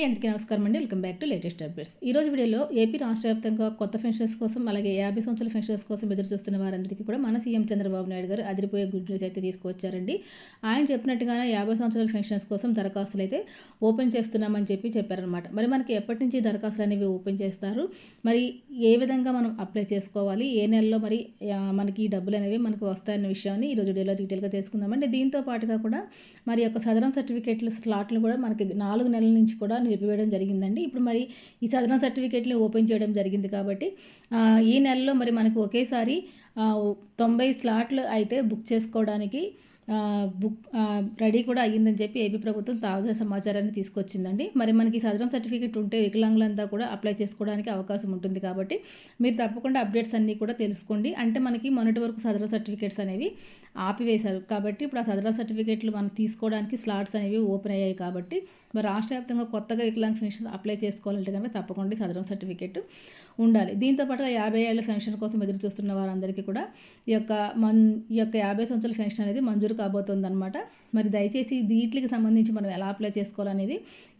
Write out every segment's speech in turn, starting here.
అండి. అందరికీ నమస్కారం అండి. Welcome back to latest updates. ఈ రోజు వీడియోలో ఏపీ రాష్ట్ర వ్యాప్తంగా కొత్త పెన్షన్స్ కోసం అలాగే యాభై సంవత్సరాల పెన్షన్స్ కోసం ఎదురు చూస్తున్న వారందరికీ కూడా మన సీఎం చంద్రబాబు నాయుడు గారు అదిరిపోయే గుడ్ న్యూస్ అయితే తీసుకొచ్చారండి ఆయన చెప్పినట్టుగానే యాభై సంవత్సరాల పెన్షన్స్ కోసం దరఖాస్తులు అయితే ఓపెన్ చేస్తున్నామని చెప్పి చెప్పారనమాట మరి మనకి ఎప్పటి నుంచి దరఖాస్తులు అనేవి ఓపెన్ చేస్తారు? మరి ఏ విధంగా మనం అప్లై చేసుకోవాలి? ఏ నెలలో మరి మనకి ఈ డబ్బులు అనేవి మనకు వస్తాయన్న విషయాన్ని ఈరోజు వీడియోలో డీటెయిల్గా తెలుసుకుందామండి. దీంతో పాటుగా కూడా మరి యొక్క సదరం సర్టిఫికేట్లు స్లాట్లు కూడా మనకి నాలుగు నెలల నుంచి కూడా నిలిపివేయడం జరిగిందండి. ఇప్పుడు మరి ఈ సదరణ సర్టిఫికేట్ని ఓపెన్ చేయడం జరిగింది కాబట్టి ఈ నెలలో మరి మనకు ఒకేసారి తొంభై స్లాట్లు అయితే బుక్ చేసుకోవడానికి బుక్ రెడీ కూడా అయ్యిందని చెప్పి ఏపీ ప్రభుత్వం తాజా సమాచారాన్ని తీసుకొచ్చిందండి. మరి మనకి సదరం సర్టిఫికేట్ ఉంటే వికలాంగులంతా కూడా అప్లై చేసుకోవడానికి అవకాశం ఉంటుంది కాబట్టి మీరు తప్పకుండా అప్డేట్స్ అన్నీ కూడా తెలుసుకోండి. అంటే మనకి మొన్నటి వరకు సదరం సర్టిఫికేట్స్ అనేవి ఆపివేశారు. కాబట్టి ఇప్పుడు ఆ సదరా సర్టిఫికేట్లు మనం తీసుకోవడానికి స్లాట్స్ అనేవి ఓపెన్ అయ్యాయి కాబట్టి మరి రాష్ట్ర వ్యాప్తంగా కొత్తగా వికలాంగ్ పెన్షన్ అప్లై చేసుకోవాలంటే కనుక తప్పకుండా సదరం సర్టిఫికేట్ ఉండాలి. దీంతో పాటుగా యాభై ఏళ్ళ పెన్షన్ కోసం ఎదురు చూస్తున్న వారందరికీ కూడా ఈ యొక్క మన్ ఈ యొక్క యాభై సంవత్సరాల పెన్షన్ అనేది మంజూరు అనమాట మరి దయచేసి వీటికి సంబంధించి మనం ఎలా అప్లై చేసుకోవాలనేది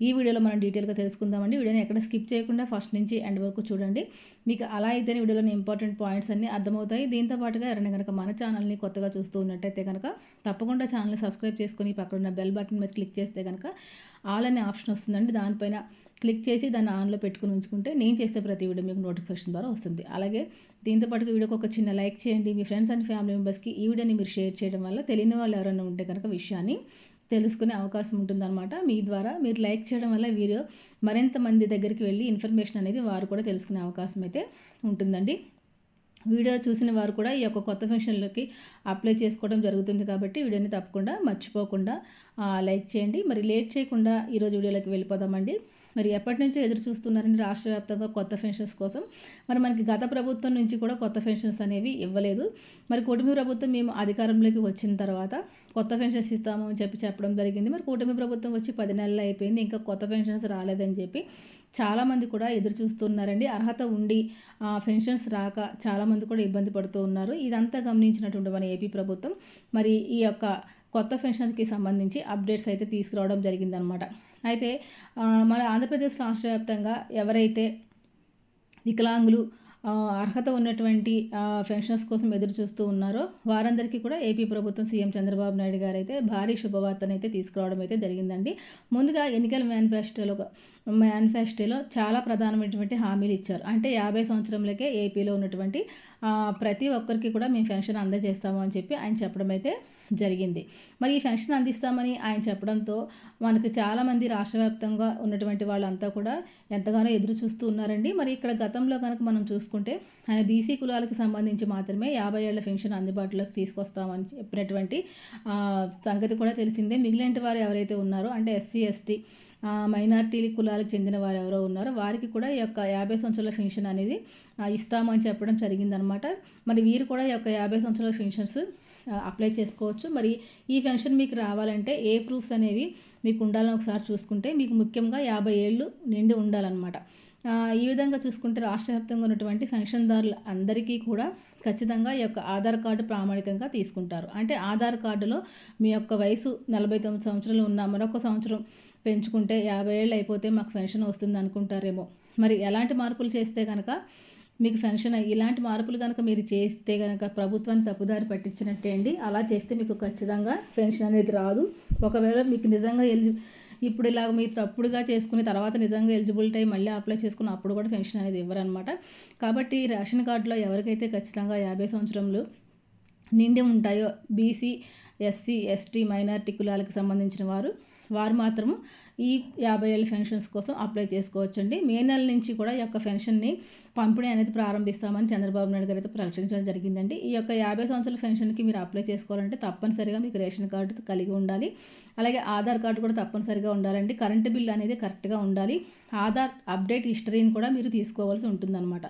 ఈ వీడియోలో మనం డీటెయిల్గా తెలుసుకుందామండి. వీడియోని ఎక్కడ స్కిప్ చేయకుండా ఫస్ట్ నుంచి ఎండ్ వరకు చూడండి. మీకు అలా అయితేనే వీడియోలోని ఇంపార్టెంట్ పాయింట్స్ అన్నీ అర్థమవుతాయి. దీంతో పాటుగా ఎవరైనా కనుక మన ఛానల్ని కొత్తగా చూస్తూ ఉన్నట్టయితే కనుక తప్పకుండా ఛానల్ని సబ్స్క్రైబ్ చేసుకుని పక్కన ఉన్న బెల్ బటన్ మీద క్లిక్ చేస్తే కనుక ఆల్ అనే ఆప్షన్ వస్తుందండి. దానిపైన క్లిక్ చేసి దాన్ని ఆన్లో పెట్టుకుని ఉంచుకుంటే నేను చేస్తే ప్రతి వీడియో మీకు నోటిఫికేషన్ ద్వారా వస్తుంది. అలాగే దీంతో పాటు వీడియోకి ఒక చిన్న లైక్ చేయండి. మీ ఫ్రెండ్స్ అండ్ ఫ్యామిలీ మెంబర్స్కి ఈ వీడియోని మీరు షేర్ చేయడం వల్ల తెలియని వాళ్ళు ఎవరైనా ఉంటే కనుక విషయాన్ని తెలుసుకునే అవకాశం ఉంటుందన్నమాట. మీ ద్వారా మీరు లైక్ చేయడం వల్ల వీడియో మరింత మంది దగ్గరికి వెళ్ళి ఇన్ఫర్మేషన్ అనేది వారు కూడా తెలుసుకునే అవకాశం అయితే ఉంటుందండి. వీడియో చూసిన వారు కూడా ఈ యొక్క కొత్త ఫంక్షన్లోకి అప్లై చేసుకోవడం జరుగుతుంది కాబట్టి వీడియోని తప్పకుండా మర్చిపోకుండా లైక్ చేయండి. మరి లేట్ చేయకుండా ఈరోజు వీడియోలోకి వెళ్ళిపోదామండి. మరి ఎప్పటి నుంచో ఎదురు చూస్తున్నారని రాష్ట్ర వ్యాప్తంగా కొత్త పెన్షన్స్ కోసం. మరి మనకి గత ప్రభుత్వం నుంచి కూడా కొత్త పెన్షన్స్ అనేవి ఇవ్వలేదు. మరి కూటమి ప్రభుత్వం మేము అధికారంలోకి వచ్చిన తర్వాత కొత్త పెన్షన్స్ ఇస్తాము అని చెప్పి చెప్పడం జరిగింది. మరి కూటమి ప్రభుత్వం వచ్చి పది నెలలు అయిపోయింది ఇంకా కొత్త పెన్షన్స్ రాలేదని చెప్పి చాలామంది కూడా ఎదురు చూస్తున్నారండి. అర్హత ఉండి పెన్షన్స్ రాక చాలామంది కూడా ఇబ్బంది పడుతూ ఉన్నారు. ఇదంతా గమనించినటువంటి మన ఏపీ ప్రభుత్వం. మరి ఈ యొక్క కొత్త పెన్షన్కి సంబంధించి అప్డేట్స్ అయితే తీసుకురావడం జరిగిందనమాట. అయితే మన ఆంధ్రప్రదేశ్ రాష్ట్ర వ్యాప్తంగా ఎవరైతే వికలాంగులు అర్హత ఉన్నటువంటి పెన్షన్స్ కోసం ఎదురు చూస్తూ ఉన్నారో వారందరికీ కూడా ఏపీ ప్రభుత్వం సీఎం చంద్రబాబు నాయుడు గారు అయితే భారీ శుభవార్తను అయితే తీసుకురావడం అయితే జరిగిందండి. ముందుగా ఎన్నికల మేనిఫెస్టోలో మేనిఫెస్టోలో చాలా ప్రధానమైనటువంటి హామీలు ఇచ్చారు. అంటే యాభై సంవత్సరంలకే ఏపీలో ఉన్నటువంటి ప్రతి ఒక్కరికి కూడా మేము పెన్షన్ అందజేస్తాము అని చెప్పి ఆయన చెప్పడం అయితే జరిగింది. మరి ఈ పెన్షన్ అందిస్తామని ఆయన చెప్పడంతో మనకు చాలామంది రాష్ట్ర వ్యాప్తంగా ఉన్నటువంటి వాళ్ళంతా కూడా ఎంతగానో ఎదురు చూస్తూ ఉన్నారండి. మరి ఇక్కడ గతంలో కనుక మనం చూసుకుంటే ఆయన బీసీ కులాలకు సంబంధించి మాత్రమే యాభై ఏళ్ళ పెన్షన్ అందుబాటులోకి తీసుకొస్తామని చెప్పినటువంటి సంగతి కూడా తెలిసిందే. మిగిలిన వారు ఎవరైతే ఉన్నారో అంటే ఎస్సీ ఎస్టీ మైనార్టీ కులాలకు చెందిన వారు ఎవరో ఉన్నారో వారికి కూడా ఈ యొక్క యాభై సంవత్సరాల పెన్షన్ అనేది ఇస్తామని చెప్పడం జరిగిందనమాట మరి వీరు కూడా ఈ యొక్క యాభై సంవత్సరాల పెన్షన్స్ అప్లై చేసుకోవచ్చు. మరి ఈ పెన్షన్ మీకు రావాలంటే ఏ ప్రూఫ్స్ అనేవి మీకు ఉండాలని ఒకసారి చూసుకుంటే మీకు ముఖ్యంగా యాభై ఏళ్ళు నిండి ఉండాలన్నమాట. ఈ విధంగా చూసుకుంటే రాష్ట్ర వ్యాప్తంగా ఉన్నటువంటి పెన్షన్దారులు అందరికీ కూడా ఖచ్చితంగా ఈ యొక్క ఆధార్ కార్డు ప్రామాణికంగా తీసుకుంటారు. అంటే ఆధార్ కార్డులో మీ యొక్క వయసు నలభై తొమ్మిది సంవత్సరాలు ఉన్న మరొక సంవత్సరం పెంచుకుంటే యాభై ఏళ్ళు అయిపోతే మాకు పెన్షన్ వస్తుంది అనుకుంటారేమో. మరి ఎలాంటి మార్పులు చేస్తే కనుక మీకు పెన్షన్ ఇలాంటి మార్పులు కనుక మీరు చేస్తే కనుక ప్రభుత్వాన్ని తప్పుదారి పట్టించినట్టే అండి. అలా చేస్తే మీకు ఖచ్చితంగా పెన్షన్ అనేది రాదు. ఒకవేళ మీకు నిజంగా ఎలి ఇప్పుడు ఇలాగ మీరు తప్పుడుగా చేసుకుని తర్వాత నిజంగా ఎలిజిబిలిటీ మళ్ళీ అప్లై చేసుకున్న అప్పుడు కూడా పెన్షన్ అనేది ఇవ్వరనమాట కాబట్టి రేషన్ కార్డులో ఎవరికైతే ఖచ్చితంగా యాభై సంవత్సరంలో నిండి ఉంటాయో బీసీ ఎస్సీ ఎస్టీ మైనార్టీ కులాలకు సంబంధించిన వారు వారు మాత్రము ఈ యాభై ఏళ్ళ పెన్షన్స్ కోసం అప్లై చేసుకోవచ్చండి. మే నెల నుంచి కూడా ఈ యొక్క పెన్షన్ని పంపిణీ అనేది ప్రారంభిస్తామని చంద్రబాబు నాయుడు గారు అయితే ప్రకటించడం జరిగిందండి. ఈ యొక్క యాభై సంవత్సరాల పెన్షన్కి మీరు అప్లై చేసుకోవాలంటే తప్పనిసరిగా మీకు రేషన్ కార్డు కలిగి ఉండాలి. అలాగే ఆధార్ కార్డు కూడా తప్పనిసరిగా ఉండాలండి. కరెంటు బిల్ అనేది కరెక్ట్గా ఉండాలి. ఆధార్ అప్డేట్ హిస్టరీని కూడా మీరు తీసుకోవాల్సి ఉంటుందన్నమాట.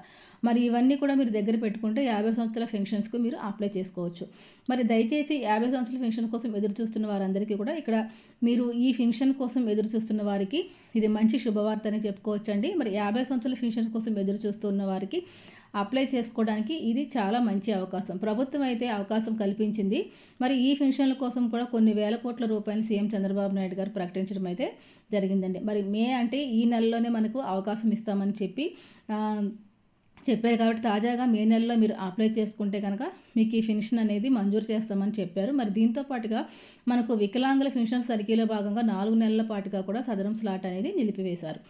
మరి ఇవన్నీ కూడా మీరు దగ్గర పెట్టుకుంటే యాభై సంవత్సరాల పెన్షన్స్కి మీరు అప్లై చేసుకోవచ్చు. మరి దయచేసి యాభై సంవత్సరాల పెన్షన్ కోసం ఎదురు చూస్తున్న వారందరికీ కూడా ఇక్కడ మీరు ఈ పెన్షన్ కోసం ఎదురు చూస్తున్న వారికి ఇది మంచి శుభవార్త అని చెప్పుకోవచ్చండి. మరి యాభై సంవత్సరాల పెన్షన్ కోసం ఎదురు చూస్తున్న వారికి అప్లై చేసుకోవడానికి ఇది చాలా మంచి అవకాశం. ప్రభుత్వం అయితే అవకాశం కల్పించింది. మరి ఈ పెన్షన్ల కోసం కూడా కొన్ని వేల కోట్ల రూపాయలు సీఎం చంద్రబాబు నాయుడు గారు ప్రకటించడం అయితే జరిగిందండి. మరి మే అంటే ఈ నెలలోనే మనకు అవకాశం ఇస్తామని చెప్పి చెప్పారు కాబట్టి తాజాగా మే నెలలో మీరు అప్లై చేసుకుంటే కనుక మీకు ఈ పెన్షన్ అనేది మంజూరు చేస్తామని చెప్పారు. మరి దీంతో పాటుగా మనకు వికలాంగుల పెన్షన్ సర్కిలో భాగంగా నాలుగు నెలల పాటుగా కూడా సదరం స్లాట్ అనేది నిలిపివేశారు.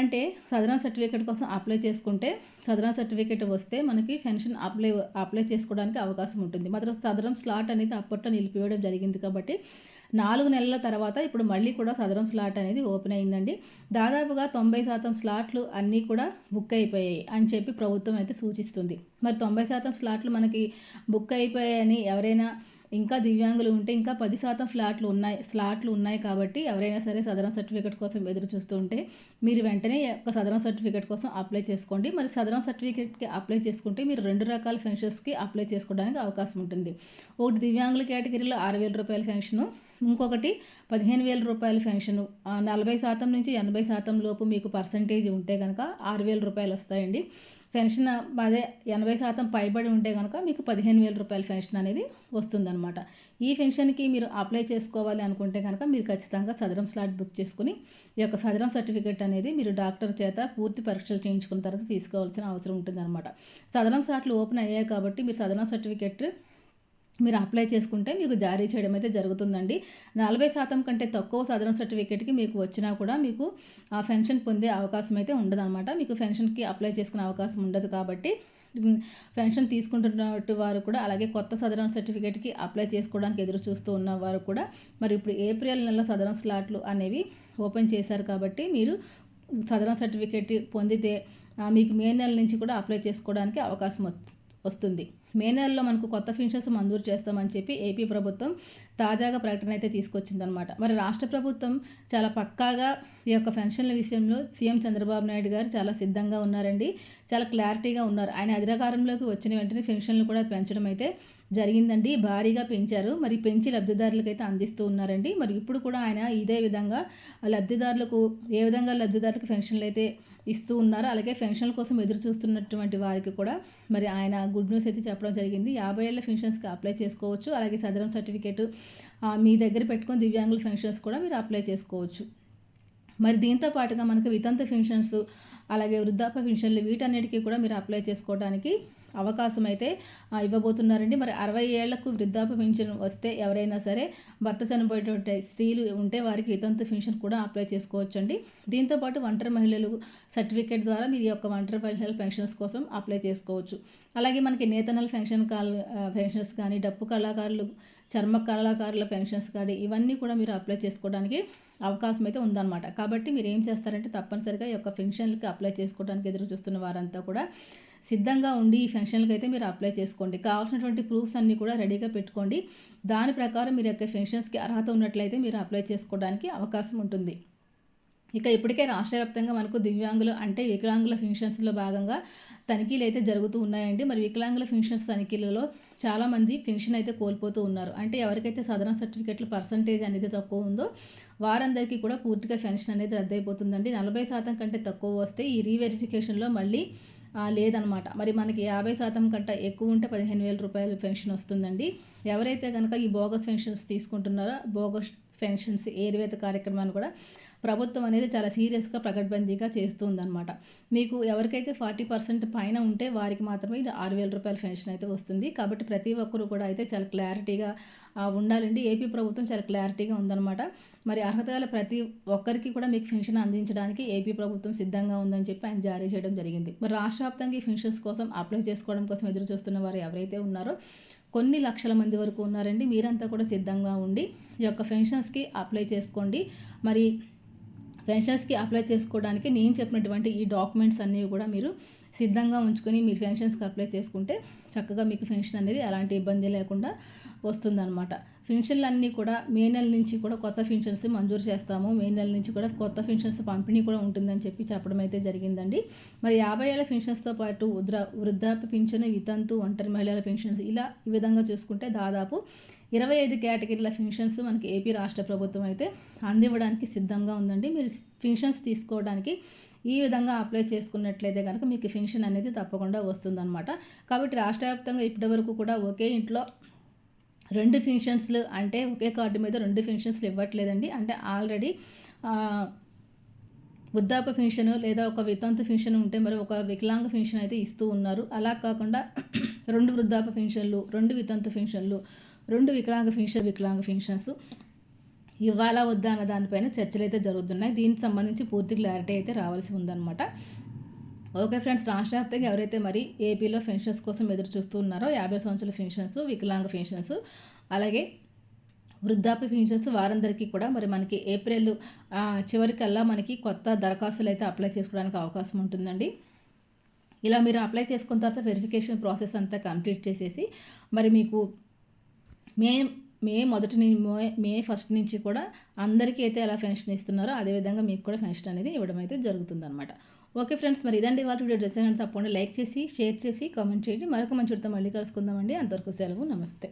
అంటే సదరం సర్టిఫికేట్ కోసం అప్లై చేసుకుంటే సదరం సర్టిఫికేట్ వస్తే మనకి పెన్షన్ అప్లై అప్లై చేసుకోవడానికి అవకాశం ఉంటుంది. మాత్రం సదరం స్లాట్ అనేది అప్పట్లో నిలిపివేయడం జరిగింది కాబట్టి నాలుగు నెలల తర్వాత ఇప్పుడు మళ్ళీ కూడా సదరం స్లాట్ అనేది ఓపెన్ అయిందండి. దాదాపుగా తొంభై శాతం స్లాట్లు అన్నీ కూడా బుక్ అయిపోయాయి అని చెప్పి ప్రభుత్వం అయితే సూచిస్తుంది. మరి తొంభై శాతం స్లాట్లు మనకి బుక్ అయిపోయాయని ఎవరైనా ఇంకా దివ్యాంగులు ఉంటే ఇంకా పది శాతం ఫ్లాట్లు ఉన్నాయి స్లాట్లు ఉన్నాయి కాబట్టి ఎవరైనా సరే సదరం సర్టిఫికేట్ కోసం ఎదురు చూస్తూ ఉంటే మీరు వెంటనే ఒక సదరం సర్టిఫికేట్ కోసం అప్లై చేసుకోండి. మరి సదరం సర్టిఫికేట్కి అప్లై చేసుకుంటే మీరు రెండు రకాల పెన్షన్స్కి అప్లై చేసుకోవడానికి అవకాశం ఉంటుంది. ఒకటి దివ్యాంగుల కేటగిరీలో ఆరు వేల రూపాయల పెన్షను ఇంకొకటి పదిహేను వేల రూపాయల పెన్షన్. నలభై శాతం నుంచి ఎనభై శాతం లోపు మీకు పర్సంటేజ్ ఉంటే కనుక ఆరు వేల రూపాయలు వస్తాయండి. పెన్షన్ అదే ఎనభై శాతం పైబడి ఉంటే కనుక మీకు పదిహేను వేల రూపాయల పెన్షన్ అనేది వస్తుందన్నమాట. ఈ పెన్షన్కి మీరు అప్లై చేసుకోవాలి అనుకుంటే కనుక మీరు ఖచ్చితంగా సదరం స్లాట్ బుక్ చేసుకుని ఈ యొక్క సదరం సర్టిఫికేట్ అనేది మీరు డాక్టర్ చేత పూర్తి పరీక్షలు చేయించుకున్న తర్వాత తీసుకోవాల్సిన అవసరం ఉంటుందన్నమాట. సదరం స్లాట్లు ఓపెన్ అయ్యాయి కాబట్టి మీరు సదరం సర్టిఫికేట్ మీరు అప్లై చేసుకుంటే మీకు జారీ చేయడం అయితే జరుగుతుందండి. నలభై శాతం కంటే తక్కువ సదరన్ సర్టిఫికేట్కి మీకు వచ్చినా కూడా మీకు ఆ పెన్షన్ పొందే అవకాశం అయితే ఉండదన్నమాట. మీకు పెన్షన్కి అప్లై చేసుకునే అవకాశం ఉండదు కాబట్టి పెన్షన్ తీసుకుంటున్నట్టు వారు కూడా అలాగే కొత్త సదరన్ సర్టిఫికేట్కి అప్లై చేసుకోవడానికి ఎదురు చూస్తూ ఉన్న వారు కూడా మరి ఇప్పుడు ఏప్రిల్ నెల సదరన్ స్లాట్లు అనేవి ఓపెన్ చేశారు కాబట్టి మీరు సదరన్ సర్టిఫికేట్ పొందితే మీకు మే నెల నుంచి కూడా అప్లై చేసుకోవడానికి అవకాశం వస్తుంది మే నెలలో మనకు కొత్త పెన్షన్స్ మంజూరు చేస్తామని చెప్పి ఏపీ ప్రభుత్వం తాజాగా ప్రకటన అయితే తీసుకొచ్చిందనమాట మరి రాష్ట్ర ప్రభుత్వం చాలా పక్కాగా ఈ యొక్క పెన్షన్ల విషయంలో సీఎం చంద్రబాబు నాయుడు గారు చాలా సిద్ధంగా ఉన్నారండి. చాలా క్లారిటీగా ఉన్నారు. ఆయన అధికారంలోకి వచ్చిన వెంటనే పెన్షన్లు కూడా పెంచడం అయితే జరిగిందండి. భారీగా పెంచారు. మరి పెంచి లబ్ధిదారులకైతే అందిస్తూ ఉన్నారండి. మరి ఇప్పుడు కూడా ఆయన ఇదే విధంగా లబ్ధిదారులకు ఏ విధంగా లబ్ధిదారులకు పెన్షన్లు అయితే ఇస్తూ ఉన్నారు. అలాగే పెన్షన్ల కోసం ఎదురు చూస్తున్నటువంటి వారికి కూడా మరి ఆయన గుడ్ న్యూస్ అయితే చెప్పడం జరిగింది. యాభై ఏళ్ళ పెన్షన్స్కి అప్లై చేసుకోవచ్చు. అలాగే సదరం సర్టిఫికేట్ మీ దగ్గర పెట్టుకొని దివ్యాంగుల పెన్షన్స్ కూడా మీరు అప్లై చేసుకోవచ్చు. మరి దీంతో పాటుగా మనకు వితంత పెన్షన్స్ అలాగే వృద్ధాప్య పెన్షన్లు వీటన్నిటికీ కూడా మీరు అప్లై చేసుకోవడానికి అవకాశం అయితే ఇవ్వబోతున్నారండి. మరి అరవై ఏళ్ళకు వృద్ధాప్య పెన్షన్ వస్తే ఎవరైనా సరే భర్త చనిపోయేటువంటి స్త్రీలు ఉంటే వారికి వితంతు పెన్షన్ కూడా అప్లై చేసుకోవచ్చు అండి దీంతోపాటు ఒంటరి మహిళలు సర్టిఫికేట్ ద్వారా మీరు యొక్క ఒంటరి మహిళల పెన్షన్స్ కోసం అప్లై చేసుకోవచ్చు. అలాగే మనకి నేతనల్ పెన్షన్ కాల్ పెన్షన్స్ కానీ డప్పు కళాకారులు చర్మ కళాకారుల పెన్షన్స్ కానీ ఇవన్నీ కూడా మీరు అప్లై చేసుకోవడానికి అవకాశం అయితే ఉందన్నమాట. కాబట్టి మీరు ఏం చేస్తారంటే తప్పనిసరిగా ఈ యొక్క పెన్షన్లకి అప్లై చేసుకోవడానికి ఎదురు చూస్తున్న వారంతా కూడా సిద్ధంగా ఉండి ఈ ఫంక్షన్లకు అయితే మీరు అప్లై చేసుకోండి. కావాల్సినటువంటి ప్రూఫ్స్ అన్నీ కూడా రెడీగా పెట్టుకోండి. దాని ప్రకారం మీరు యొక్క ఫంక్షన్స్కి అర్హత ఉన్నట్లయితే మీరు అప్లై చేసుకోవడానికి అవకాశం ఉంటుంది. ఇక ఇప్పటికే రాష్ట్ర వ్యాప్తంగా మనకు దివ్యాంగులు అంటే వికలాంగుల ఫంక్షన్స్లో భాగంగా తనిఖీలు అయితే జరుగుతూ ఉన్నాయండి. మరి వికలాంగుల ఫంక్షన్స్ తనిఖీలలో చాలామంది పెన్షన్ అయితే కోల్పోతూ ఉన్నారు. అంటే ఎవరికైతే సదరణ సర్టిఫికెట్లు పర్సంటేజ్ అనేది తక్కువ ఉందో వారందరికీ కూడా పూర్తిగా పెన్షన్ అనేది రద్దయిపోతుందండి. నలభై శాతం కంటే తక్కువ వస్తే ఈ రీవెరిఫికేషన్లో మళ్ళీ లేదనమాట. మరి మనకి యాభై శాతం కంటే ఎక్కువ ఉంటే పదిహేను వేల రూపాయలు పెన్షన్ వస్తుందండి. ఎవరైతే కనుక ఈ బోగస్ పెన్షన్స్ తీసుకుంటున్నారో బోగస్ పెన్షన్స్ ఏరివేత కార్యక్రమాన్ని కూడా ప్రభుత్వం అనేది చాలా సీరియస్గా ప్రకటబందీగా చేస్తూ మీకు ఎవరికైతే ఫార్టీ పర్సెంట్ పైన ఉంటే వారికి మాత్రమే ఇది ఆరు వేల రూపాయల పెన్షన్ అయితే వస్తుంది. కాబట్టి ప్రతి ఒక్కరు కూడా అయితే చాలా క్లారిటీగా ఉండాలండి. ఏపీ ప్రభుత్వం చాలా క్లారిటీగా ఉందన్నమాట. మరి అర్హత గల ప్రతి ఒక్కరికి కూడా మీకు పెన్షన్ అందించడానికి ఏపీ ప్రభుత్వం సిద్ధంగా ఉందని చెప్పి ఆయన జారీ చేయడం జరిగింది. మరి రాష్ట్ర వ్యాప్తంగా ఈ పెన్షన్స్ కోసం అప్లై చేసుకోవడం కోసం ఎదురు చూస్తున్న వారు ఎవరైతే ఉన్నారో కొన్ని లక్షల మంది వరకు ఉన్నారండి. మీరంతా కూడా సిద్ధంగా ఉండి ఈ యొక్క పెన్షన్స్కి అప్లై చేసుకోండి. మరి పెన్షన్స్కి అప్లై చేసుకోవడానికి నేను చెప్పినటువంటి ఈ డాక్యుమెంట్స్ అన్నీ కూడా మీరు సిద్ధంగా ఉంచుకొని మీరు పెన్షన్స్కి అప్లై చేసుకుంటే చక్కగా మీకు పెన్షన్ అనేది ఎలాంటి ఇబ్బంది లేకుండా వస్తుందన్నమాట. పెన్షన్లు అన్నీ కూడా మే నెల నుంచి కూడా కొత్త పెన్షన్స్ మంజూరు చేస్తాము. మే నెల నుంచి కూడా కొత్త పెన్షన్స్ పంపిణీ కూడా ఉంటుందని చెప్పి చెప్పడం అయితే జరిగిందండి. మరి యాభై ఏళ్ళ పెన్షన్స్తో పాటు వృద్ధ వృద్ధాప్య పెన్షన్ వితంతు ఒంటరి మహిళల పెన్షన్స్ ఇలా ఈ విధంగా చూసుకుంటే దాదాపు ఇరవై ఐదు కేటగిరీల పెన్షన్స్ మనకి ఏపీ రాష్ట్ర ప్రభుత్వం అయితే అందివ్వడానికి సిద్ధంగా ఉందండి. మీరు పెన్షన్స్ తీసుకోవడానికి ఈ విధంగా అప్లై చేసుకున్నట్లయితే కనుక మీకు పెన్షన్ అనేది తప్పకుండా వస్తుందన్నమాట. కాబట్టి రాష్ట్ర వ్యాప్తంగా ఇప్పటివరకు కూడా ఒకే ఇంట్లో రెండు ఫంక్షన్స్లు అంటే ఒకే కార్డు మీద రెండు ఫంక్షన్స్లు ఇవ్వట్లేదండి. అంటే ఆల్రెడీ వృద్ధాప పెన్షన్ లేదా ఒక వితంతు పెన్షన్ ఉంటే మరి ఒక వికలాంగ పెన్షన్ అయితే ఇస్తూ ఉన్నారు. అలా కాకుండా రెండు వృద్ధాప పెన్షన్లు రెండు వితంతు పెన్షన్లు రెండు వికలాంగ పెన్షన్ వికలాంగ పెన్షన్స్ ఇవ్వాలా వద్దా అన్న దానిపైన చర్చలు అయితే జరుగుతున్నాయి. దీనికి సంబంధించి పూర్తి క్లారిటీ అయితే రావాల్సి ఉందన్నమాట. ఓకే ఫ్రెండ్స్ రాష్ట్ర వ్యాప్తంగా ఎవరైతే మరి ఏపీలో పెన్షన్స్ కోసం ఎదురు చూస్తున్నారో యాభై సంవత్సరాల పెన్షన్స్ వికలాంగ పెన్షన్స్ అలాగే వృద్ధాప్య పెన్షన్స్ వారందరికీ కూడా మరి మనకి ఏప్రిల్ చివరికల్లా మనకి కొత్త దరఖాస్తులు అయితే అప్లై చేసుకోవడానికి అవకాశం ఉంటుందండి. ఇలా మీరు అప్లై చేసుకున్న తర్వాత వెరిఫికేషన్ ప్రాసెస్ అంతా కంప్లీట్ చేసేసి మరి మీకు మే మే మొదటి మే మే ఫస్ట్ నుంచి కూడా అందరికీ అయితే ఎలా పెన్షన్ ఇస్తున్నారో అదేవిధంగా మీకు కూడా పెన్షన్ అనేది ఇవ్వడం అయితే జరుగుతుందన్నమాట. ఓకే ఫ్రెండ్స్ మరి ఇదండి వాళ్ళ వీడియో. డ్రెస్ తప్పకుండా లైక్ చేసి షేర్ చేసి కామెంట్ చేయండి. మరొక మంచి మళ్ళీ కలుసుకుందామండి. అంతవరకు సెలవు నమస్తే.